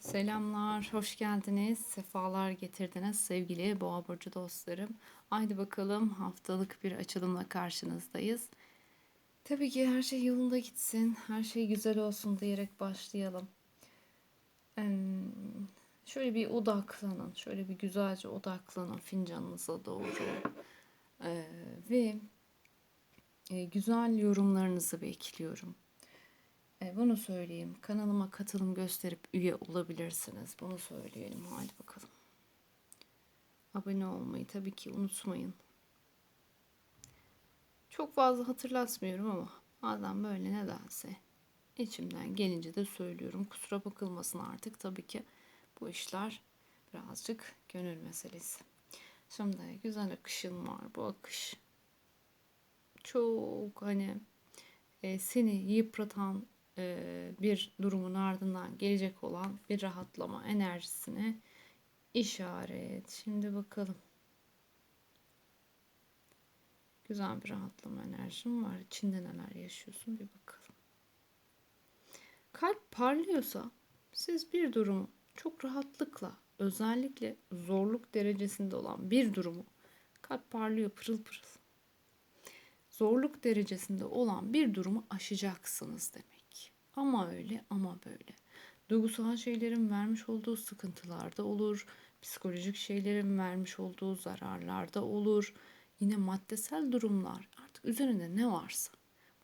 Selamlar, hoş geldiniz. Sefalar getirdiniz sevgili Boğa burcu dostlarım. Haydi bakalım haftalık bir açılımla karşınızdayız. Tabii ki her şey yolunda gitsin, her şey güzel olsun diyerek başlayalım. Şöyle bir odaklanın, şöyle bir güzelce odaklanın fincanınıza doğru. Ve güzel yorumlarınızı bekliyorum. E, bunu söyleyeyim. Kanalıma katılım gösterip üye olabilirsiniz. Bunu söyleyelim. Hadi bakalım. Abone olmayı tabii ki unutmayın. Çok fazla hatırlatmıyorum ama bazen böyle nedense içimden gelince de söylüyorum. Kusura bakılmasın artık tabii ki bu işler birazcık gönül meselesi. Şimdi güzel akışın var. Bu akış çok hani e, seni yıpratan bir durumun ardından gelecek olan bir rahatlama enerjisine işaret. Şimdi bakalım. Güzel bir rahatlama enerjim var. İçinde neler yaşıyorsun bir bakalım. Kalp parlıyorsa siz bir durumu çok rahatlıkla özellikle zorluk derecesinde olan bir durumu kalp parlıyor pırıl pırıl. Zorluk derecesinde olan bir durumu aşacaksınız demek. Ama öyle ama böyle. Duygusal şeylerin vermiş olduğu sıkıntılarda olur. Psikolojik şeylerin vermiş olduğu zararlarda olur. Yine maddesel durumlar artık üzerinde ne varsa.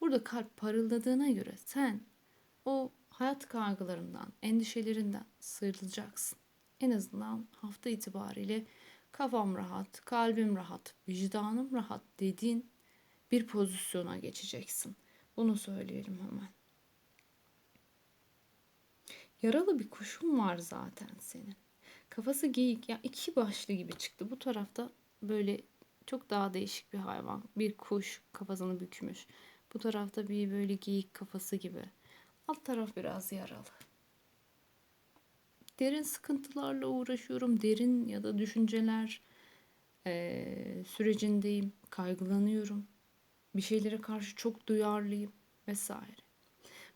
Burada kalp parıldadığına göre sen o hayat kaygılarından, endişelerinden sıyrılacaksın. En azından hafta itibariyle kafam rahat, kalbim rahat, vicdanım rahat dediğin bir pozisyona geçeceksin. Bunu söyleyelim hemen. Yaralı bir kuşun var zaten senin. Kafası geyik ya iki başlı gibi çıktı. Bu tarafta böyle çok daha değişik bir hayvan. Bir kuş kafasını bükmüş. Bu tarafta bir böyle geyik kafası gibi. Alt taraf biraz yaralı. Derin sıkıntılarla uğraşıyorum. Derin ya da düşünceler eee, sürecindeyim. Kaygılanıyorum. Bir şeylere karşı çok duyarlıyım vesaire.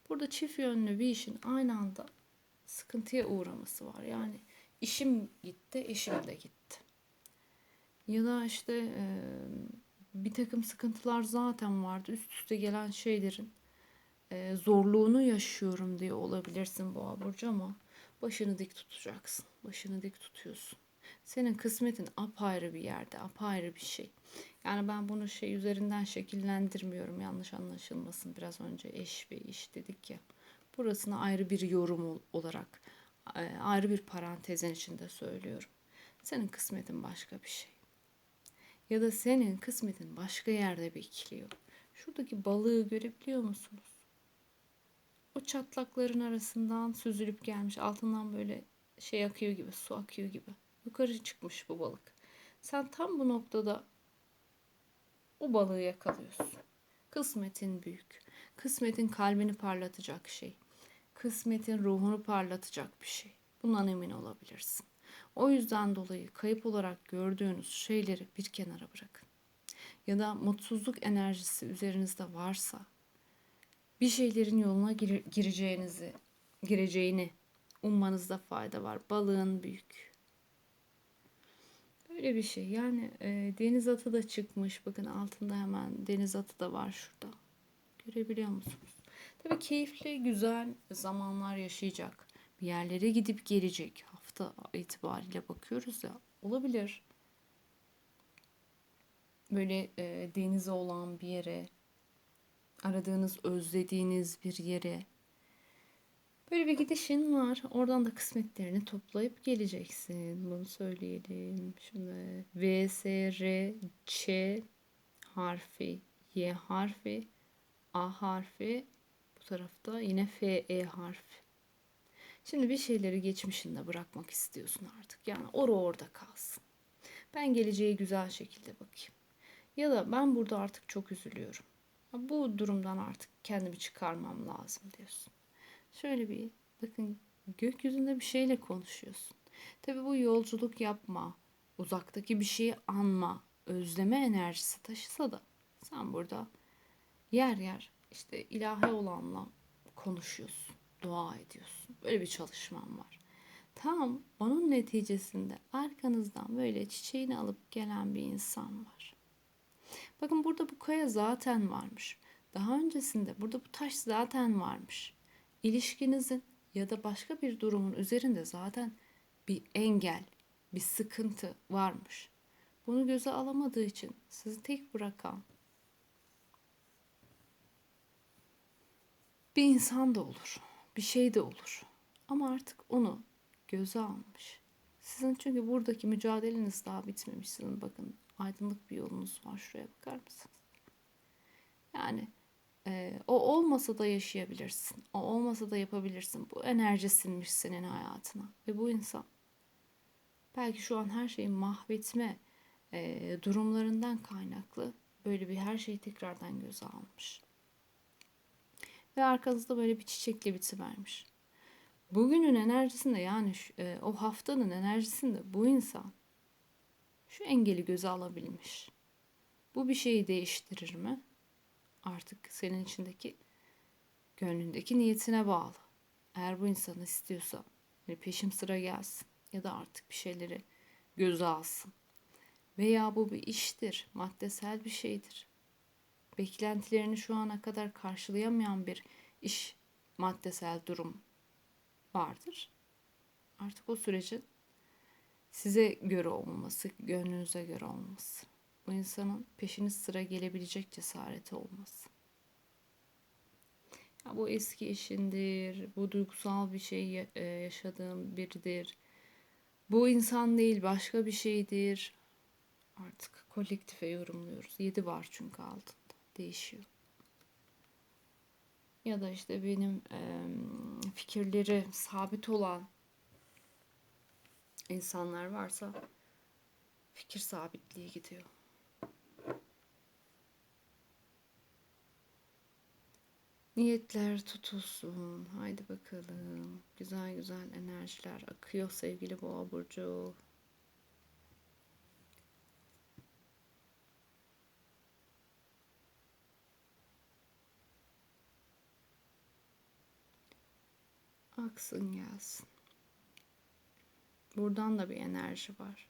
Burada çift yönlü bir işin aynı anda sıkıntıya uğraması var. Yani işim gitti, eşim de gitti. Ya da işte eee, bir takım sıkıntılar zaten vardı. Üst üste gelen şeylerin e, zorluğunu yaşıyorum diye olabilirsin boğa burcu ama başını dik tutacaksın. Başını dik tutuyorsun. Senin kısmetin apayrı bir yerde, apayrı bir şey. Yani ben bunu şey üzerinden şekillendirmiyorum yanlış anlaşılmasın. Biraz önce eş ve iş dedik ya. Burasını ayrı bir yorum ol- olarak e, ayrı bir parantezin içinde söylüyorum. Senin kısmetin başka bir şey. Ya da senin kısmetin başka yerde bekliyor. Şuradaki balığı görebiliyor musunuz? o çatlakların arasından süzülüp gelmiş. Altından böyle şey akıyor gibi, su akıyor gibi. Yukarı çıkmış bu balık. Sen tam bu noktada o balığı yakalıyorsun. Kısmetin büyük. Kısmetin kalbini parlatacak şey. Kısmetin ruhunu parlatacak bir şey. Bundan emin olabilirsin. O yüzden dolayı kayıp olarak gördüğünüz şeyleri bir kenara bırakın. Ya da mutsuzluk enerjisi üzerinizde varsa bir şeylerin yoluna gir- gireceğinizi, gireceğini ummanızda fayda var. Balığın büyük. Böyle bir şey. Yani e, deniz atı da çıkmış. Bakın altında hemen deniz atı da var şurada. Görebiliyor musunuz? Tabii keyifli, güzel zamanlar yaşayacak. Bir yerlere gidip gelecek. Hafta itibariyle bakıyoruz ya. Olabilir. Böyle e, denize olan bir yere, aradığınız, özlediğiniz bir yere. Böyle bir gidişin var. Oradan da kısmetlerini toplayıp geleceksin. Bunu söyleyelim. Şimdi V, S, R, Ç harfi, Y harfi, A harfi, bu tarafta yine F, E harfi. Şimdi bir şeyleri geçmişinde bırakmak istiyorsun artık. Yani oru orada kalsın. Ben geleceğe güzel şekilde bakayım. Ya da ben burada artık çok üzülüyorum. Bu durumdan artık kendimi çıkarmam lazım diyorsun. Şöyle bir bakın gökyüzünde bir şeyle konuşuyorsun. Tabii bu yolculuk yapma, uzaktaki bir şeyi anma, özleme enerjisi taşısa da sen burada yer yer işte ilahi olanla konuşuyorsun, dua ediyorsun. Böyle bir çalışman var. Tam onun neticesinde arkanızdan böyle çiçeğini alıp gelen bir insan var. Bakın burada bu kaya zaten varmış. Daha öncesinde burada bu taş zaten varmış. İlişkinizin ya da başka bir durumun üzerinde zaten bir engel, bir sıkıntı varmış. Bunu göze alamadığı için sizi tek bırakan bir insan da olur, bir şey de olur. Ama artık onu göze almış. Sizin çünkü buradaki mücadeleniz daha bitmemiş. Sizin bakın aydınlık bir yolunuz var. Şuraya bakar mısınız? Yani e, o olmasa da yaşayabilirsin. O olmasa da yapabilirsin. Bu enerji sinmiş senin hayatına. Ve bu insan belki şu an her şeyi mahvetme e, durumlarından kaynaklı böyle bir her şeyi tekrardan göze almış. Ve arkanızda böyle bir çiçekle bitivermiş. Bugünün enerjisinde yani e, o haftanın enerjisinde bu insan şu engeli göze alabilmiş. Bu bir şeyi değiştirir mi? Artık senin içindeki gönlündeki niyetine bağlı. Eğer bu insan istiyorsa hani peşim sıra gelsin ya da artık bir şeyleri göze alsın. Veya bu bir iştir, maddesel bir şeydir. Beklentilerini şu ana kadar karşılayamayan bir iş, maddesel durum vardır. Artık o sürecin size göre olması, gönlünüze göre olması. Bu insanın peşiniz sıra gelebilecek cesareti olması. Ya bu eski eşindir, bu duygusal bir şey e, yaşadığım biridir. Bu insan değil başka bir şeydir. Artık kolektife yorumluyoruz. Yedi var çünkü altında. Değişiyor ya da işte benim e, fikirleri sabit olan insanlar varsa fikir sabitliği gidiyor. Niyetler tutulsun. Haydi bakalım. Güzel güzel enerjiler akıyor sevgili boğa burcu. Aksın gelsin. Buradan da bir enerji var.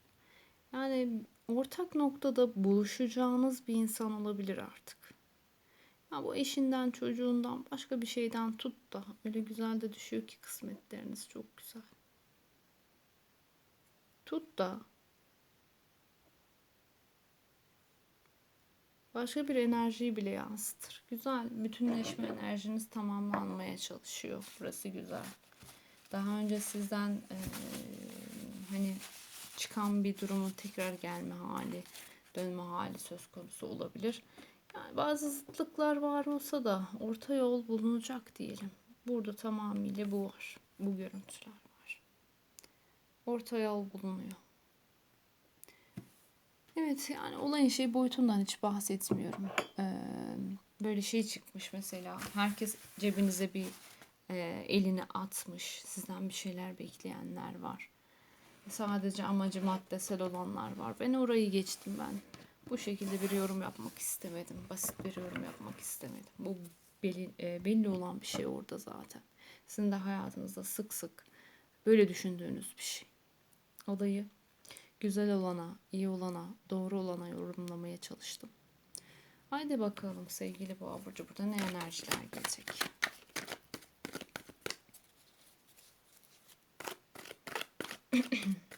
Yani ortak noktada buluşacağınız bir insan olabilir artık. Ya bu eşinden, çocuğundan, başka bir şeyden tut da öyle güzel de düşüyor ki kısmetleriniz çok güzel. Tut da başka bir enerjiyi bile yansıtır. Güzel, bütünleşme enerjiniz tamamlanmaya çalışıyor. Burası güzel. Daha önce sizden e, hani çıkan bir durumun tekrar gelme hali, dönme hali söz konusu olabilir. Yani bazı zıtlıklar var olsa da orta yol bulunacak diyelim. Burada tamamıyla bu var. Bu görüntüler var. Orta yol bulunuyor. Evet yani olayın şey boyutundan hiç bahsetmiyorum. Ee, böyle şey çıkmış mesela. Herkes cebinize bir e, elini atmış. Sizden bir şeyler bekleyenler var. Sadece amacı maddesel olanlar var. Ben orayı geçtim ben. Bu şekilde bir yorum yapmak istemedim. Basit bir yorum yapmak istemedim. Bu belli, e, belli olan bir şey orada zaten. Sizin de hayatınızda sık sık böyle düşündüğünüz bir şey. Olayı güzel olana, iyi olana, doğru olana yorumlamaya çalıştım. Haydi bakalım sevgili boğa burcu burada ne enerjiler gelecek? Mm-hmm.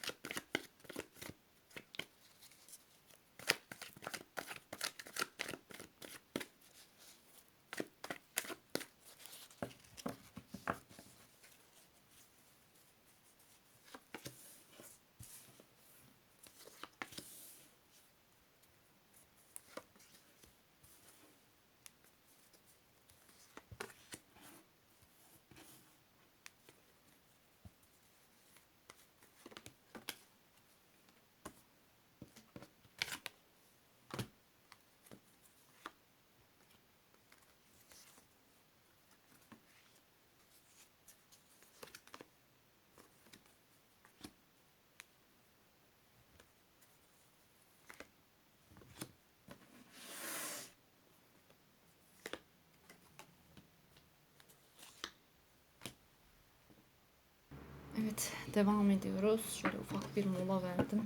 Evet, devam ediyoruz. Şöyle ufak bir mola verdim.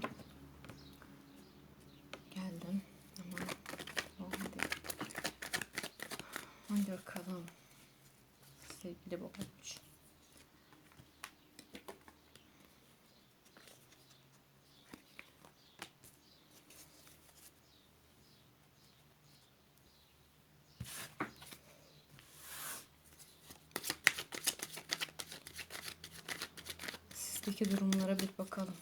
Geldim. Hemen devam edelim. Hadi bakalım. Sevgili babacığım. Sizdeki durumlara bir bakalım.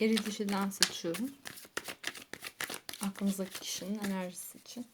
Eri dişiden seçiyorum. Aklınızdaki kişinin enerjisi için.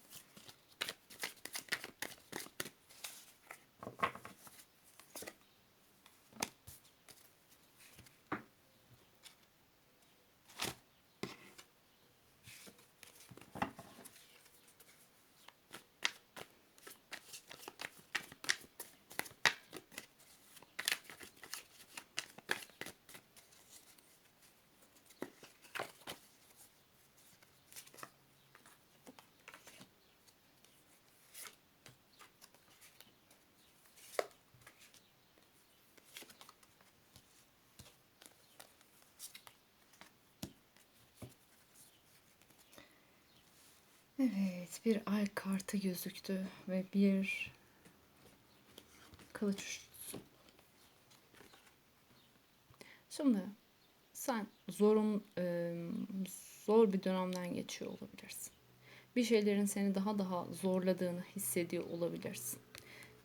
Evet, bir ay kartı gözüktü ve bir kılıç üçlüsü. Şimdi sen zorun zor bir dönemden geçiyor olabilirsin. Bir şeylerin seni daha daha zorladığını hissediyor olabilirsin.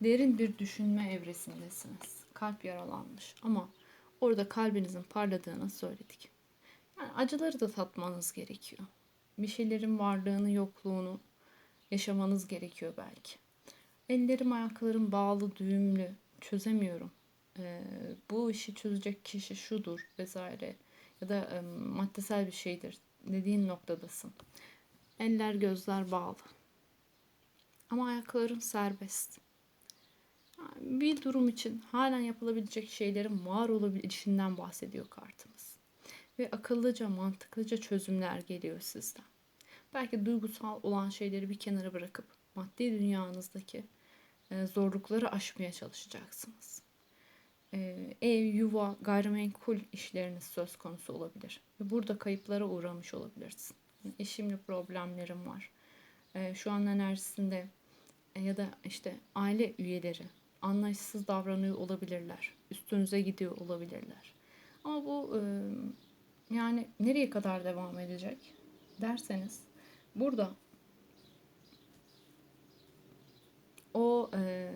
Derin bir düşünme evresindesiniz. Kalp yaralanmış ama orada kalbinizin parladığını söyledik. Yani acıları da tatmanız gerekiyor bir şeylerin varlığını, yokluğunu yaşamanız gerekiyor belki. Ellerim, ayaklarım bağlı, düğümlü, çözemiyorum. Ee, bu işi çözecek kişi şudur vesaire ya da e, maddesel bir şeydir dediğin noktadasın. Eller, gözler bağlı. Ama ayakların serbest. Bir durum için halen yapılabilecek şeylerin var olabileceğinden bahsediyor kartımız ve akıllıca, mantıklıca çözümler geliyor sizden. Belki duygusal olan şeyleri bir kenara bırakıp maddi dünyanızdaki e, zorlukları aşmaya çalışacaksınız. E, ev, yuva, gayrimenkul işleriniz söz konusu olabilir. Ve burada kayıplara uğramış olabilirsin. Eşimle problemlerim var. E, şu an enerjisinde ya da işte aile üyeleri anlayışsız davranıyor olabilirler. Üstünüze gidiyor olabilirler. Ama bu yani nereye kadar devam edecek derseniz burada o e,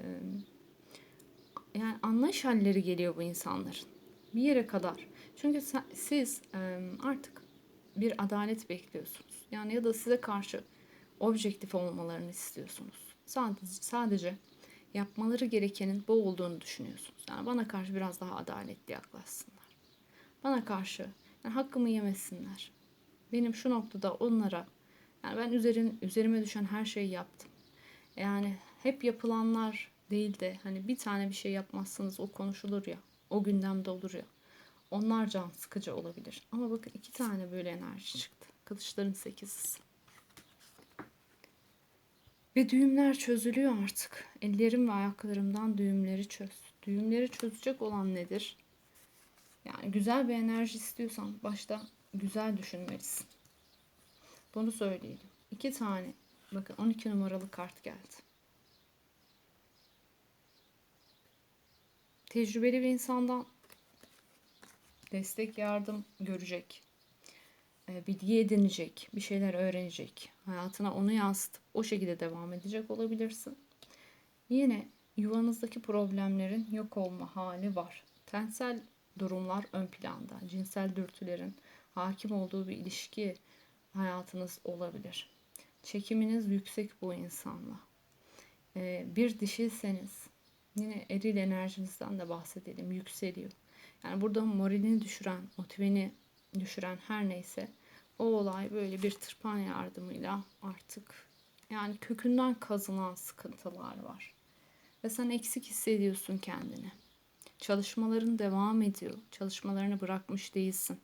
yani anlayış halleri geliyor bu insanların bir yere kadar. Çünkü siz e, artık bir adalet bekliyorsunuz. Yani ya da size karşı objektif olmalarını istiyorsunuz. Sadece, sadece yapmaları gerekenin bu olduğunu düşünüyorsunuz. Yani bana karşı biraz daha adaletli yaklaşsınlar. Bana karşı yani hakkımı yemesinler. Benim şu noktada onlara yani ben üzerin, üzerime düşen her şeyi yaptım. Yani hep yapılanlar değil de hani bir tane bir şey yapmazsanız o konuşulur ya. O gündemde olur ya. Onlar can sıkıcı olabilir. Ama bakın iki tane böyle enerji çıktı. Kılıçların sekizisi. Ve düğümler çözülüyor artık. Ellerim ve ayaklarımdan düğümleri çöz. Düğümleri çözecek olan nedir? Yani güzel bir enerji istiyorsan başta güzel düşünmelisin. Bunu söyleyelim. İki tane bakın 12 numaralı kart geldi. Tecrübeli bir insandan destek yardım görecek. E, bilgi edinecek, bir şeyler öğrenecek. Hayatına onu yansıtıp o şekilde devam edecek olabilirsin. Yine yuvanızdaki problemlerin yok olma hali var. Tensel durumlar ön planda. Cinsel dürtülerin hakim olduğu bir ilişki hayatınız olabilir. Çekiminiz yüksek bu insanla. Ee, bir dişilseniz yine eril enerjinizden de bahsedelim. Yükseliyor. Yani burada moralini düşüren, motiveni düşüren her neyse o olay böyle bir tırpan yardımıyla artık yani kökünden kazınan sıkıntılar var. Ve sen eksik hissediyorsun kendini. Çalışmaların devam ediyor. Çalışmalarını bırakmış değilsin.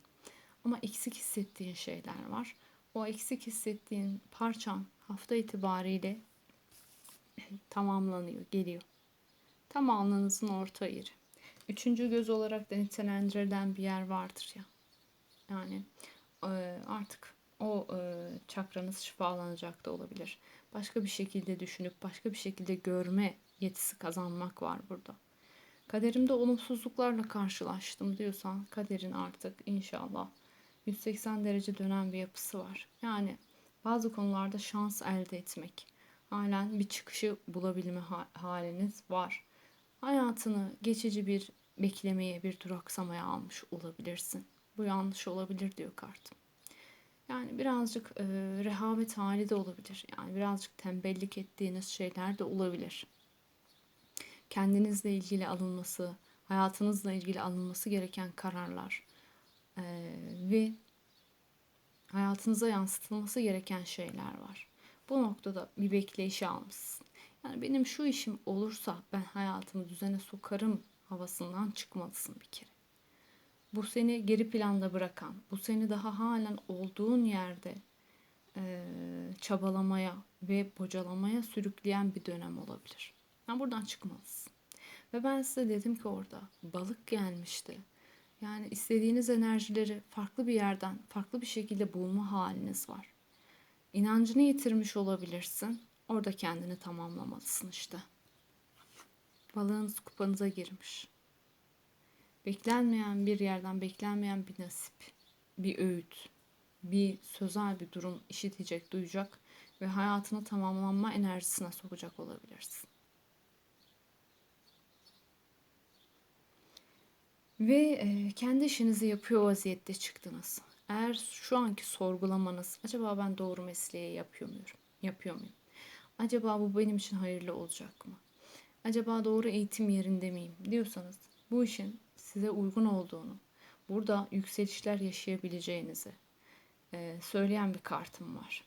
Ama eksik hissettiğin şeyler var. O eksik hissettiğin parçan hafta itibariyle tamamlanıyor, geliyor. Tam alnınızın orta yeri. Üçüncü göz olarak da nitelendirilen bir yer vardır ya. Yani e, artık o e, çakranız şifalanacak da olabilir. Başka bir şekilde düşünüp başka bir şekilde görme yetisi kazanmak var burada. Kaderimde olumsuzluklarla karşılaştım diyorsan kaderin artık inşallah 180 derece dönen bir yapısı var. Yani bazı konularda şans elde etmek, halen bir çıkışı bulabilme haliniz var. Hayatını geçici bir beklemeye, bir duraksamaya almış olabilirsin. Bu yanlış olabilir diyor kartım. Yani birazcık e, rehavet hali de olabilir. Yani birazcık tembellik ettiğiniz şeyler de olabilir. Kendinizle ilgili alınması, hayatınızla ilgili alınması gereken kararlar e, ve hayatınıza yansıtılması gereken şeyler var. Bu noktada bir bekleyişi almışsın. Yani benim şu işim olursa ben hayatımı düzene sokarım havasından çıkmalısın bir kere. Bu seni geri planda bırakan, bu seni daha halen olduğun yerde e, çabalamaya ve bocalamaya sürükleyen bir dönem olabilir. Yani buradan çıkmalısın. Ve ben size dedim ki orada balık gelmişti. Yani istediğiniz enerjileri farklı bir yerden, farklı bir şekilde bulma haliniz var. İnancını yitirmiş olabilirsin. Orada kendini tamamlamalısın işte. Balığınız kupanıza girmiş. Beklenmeyen bir yerden beklenmeyen bir nasip, bir öğüt, bir sözel bir durum işitecek, duyacak ve hayatını tamamlanma enerjisine sokacak olabilirsin. Ve kendi işinizi yapıyor vaziyette çıktınız. Eğer şu anki sorgulamanız acaba ben doğru mesleği yapıyor muyum? Yapıyor muyum? Acaba bu benim için hayırlı olacak mı? Acaba doğru eğitim yerinde miyim diyorsanız bu işin size uygun olduğunu, burada yükselişler yaşayabileceğinizi söyleyen bir kartım var.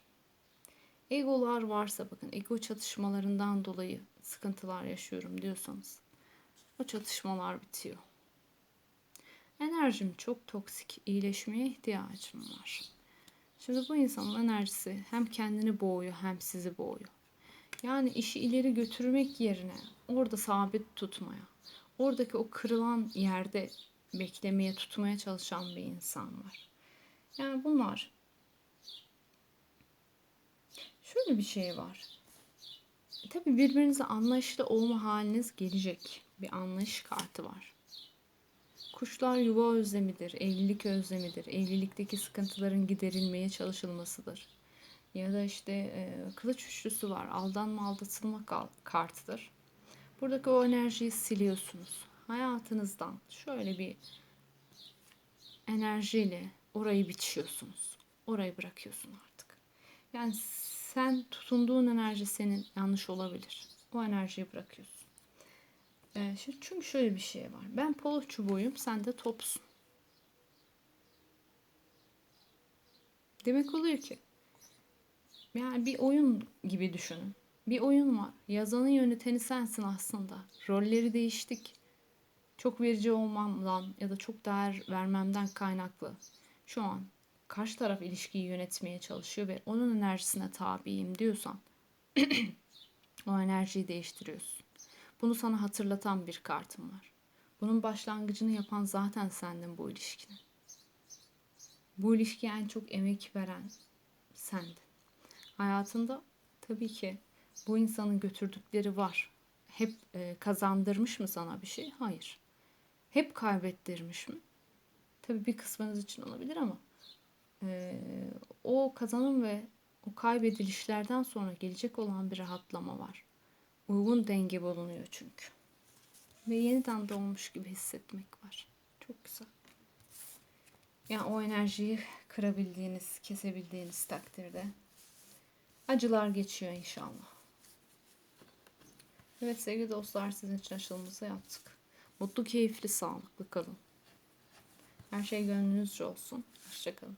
Egolar varsa bakın ego çatışmalarından dolayı sıkıntılar yaşıyorum diyorsanız o çatışmalar bitiyor. Enerjim çok toksik, iyileşmeye ihtiyacım var. Şimdi bu insanın enerjisi hem kendini boğuyor hem sizi boğuyor. Yani işi ileri götürmek yerine orada sabit tutmaya, oradaki o kırılan yerde beklemeye, tutmaya çalışan bir insan var. Yani bunlar şöyle bir şey var. Tabii birbirinize anlayışlı olma haliniz gelecek. Bir anlayış kartı var. Kuşlar yuva özlemidir, evlilik özlemidir, evlilikteki sıkıntıların giderilmeye çalışılmasıdır. Ya da işte e, kılıç üçlüsü var, aldanma aldatılma kartıdır. Buradaki o enerjiyi siliyorsunuz. Hayatınızdan şöyle bir enerjiyle orayı biçiyorsunuz. Orayı bırakıyorsun artık. Yani sen tutunduğun enerji senin yanlış olabilir. O enerjiyi bırakıyorsun. Ee, çünkü şöyle bir şey var. Ben polo çubuğuyum, sen de topsun. Demek oluyor ki yani bir oyun gibi düşünün. Bir oyun var. Yazanı yöneteni sensin aslında. Rolleri değiştik. Çok verici olmamdan ya da çok değer vermemden kaynaklı. Şu an karşı taraf ilişkiyi yönetmeye çalışıyor ve onun enerjisine tabiyim diyorsan o enerjiyi değiştiriyorsun. Bunu sana hatırlatan bir kartım var. Bunun başlangıcını yapan zaten sendin bu ilişkinin. Bu ilişkiye en çok emek veren sendin. Hayatında tabii ki bu insanın götürdükleri var. Hep e, kazandırmış mı sana bir şey? Hayır. Hep kaybettirmiş mi? Tabii bir kısmınız için olabilir ama e, o kazanım ve o kaybedilişlerden sonra gelecek olan bir rahatlama var. Uygun denge bulunuyor çünkü. Ve yeniden doğmuş gibi hissetmek var. Çok güzel. Yani o enerjiyi kırabildiğiniz, kesebildiğiniz takdirde acılar geçiyor inşallah. Evet sevgili dostlar sizin için açılımımızı yaptık. Mutlu, keyifli, sağlıklı kalın. Her şey gönlünüzce olsun. Hoşçakalın.